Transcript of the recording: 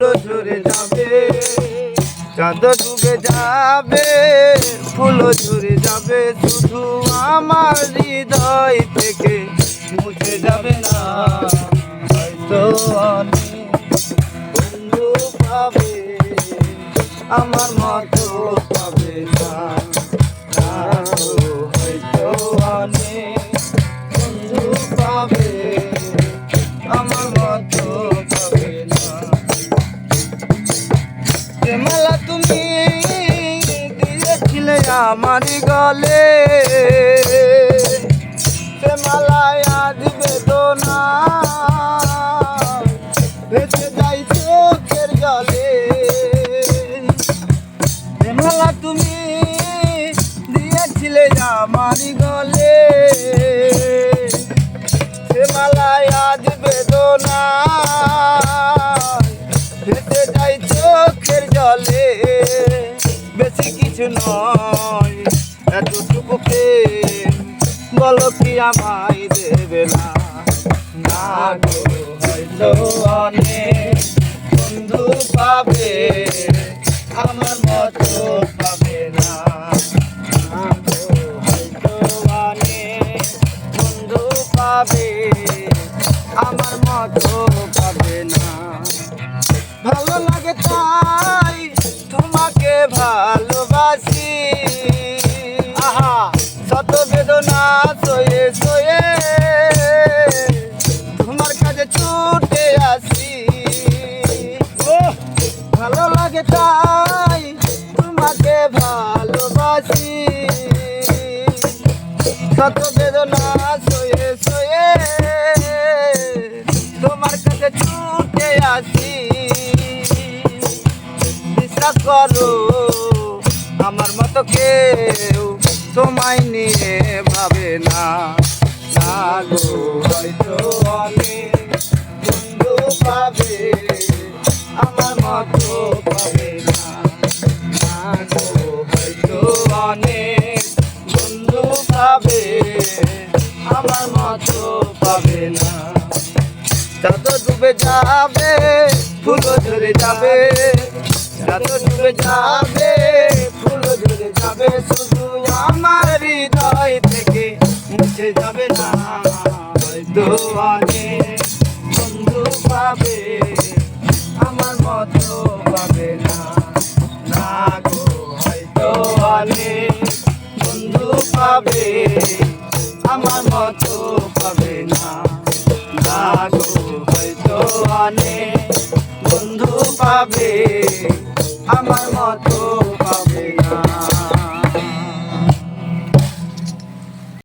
ঝরে যাবে, চাঁদ ডুবে যাবে ফুল ঝরে যাবে, শুধু আমার হৃদয় থেকে মুছে যাবে না। হয়তো অনেক বন্ধু পাবে, আমার মতো পাবে না। হয়তো অনেক পাবে। যে মালা তুমি দিয়েছিলে আমার গলে। সে মালায় আজ বেদনা ভেসে যাই চোখের জলে। যে মালা তুমি দিয়েছিলে আমার গলে। সে মালায় আজ বেদনা কিছু নয়, এতটুকু প্রেম, বলো কি আমায় দেবে না? না গো, হয়তো বন্ধু পাবে, আমার লাগে তাই তোমাকে ভালোবাসি। শত বেদনা সয়ে সয়ে তোমার কাছে ছুটে আসি। বিশ্বাস করো, আমার মতো কেউ তোমায় নিয়ে ভাবে না। না গো হয়তো অনেক বন্ধু পাবে আমার মতো পাবে। না পাবে আমার মতো পাবে না চাঁদ ডুবে যাবে ফুল ঝরে যাবে চাঁদ ডুবে যাবে ফুল ঝরে যাবে শুধু আমার হৃদয় থেকে মুছে যাবে না হয়তো অনেক বন্ধু পাবে পাবে আমার মতো পাবে না। গো হয়তো অনেক বন্ধু পাবে আমার মতো পাবে না।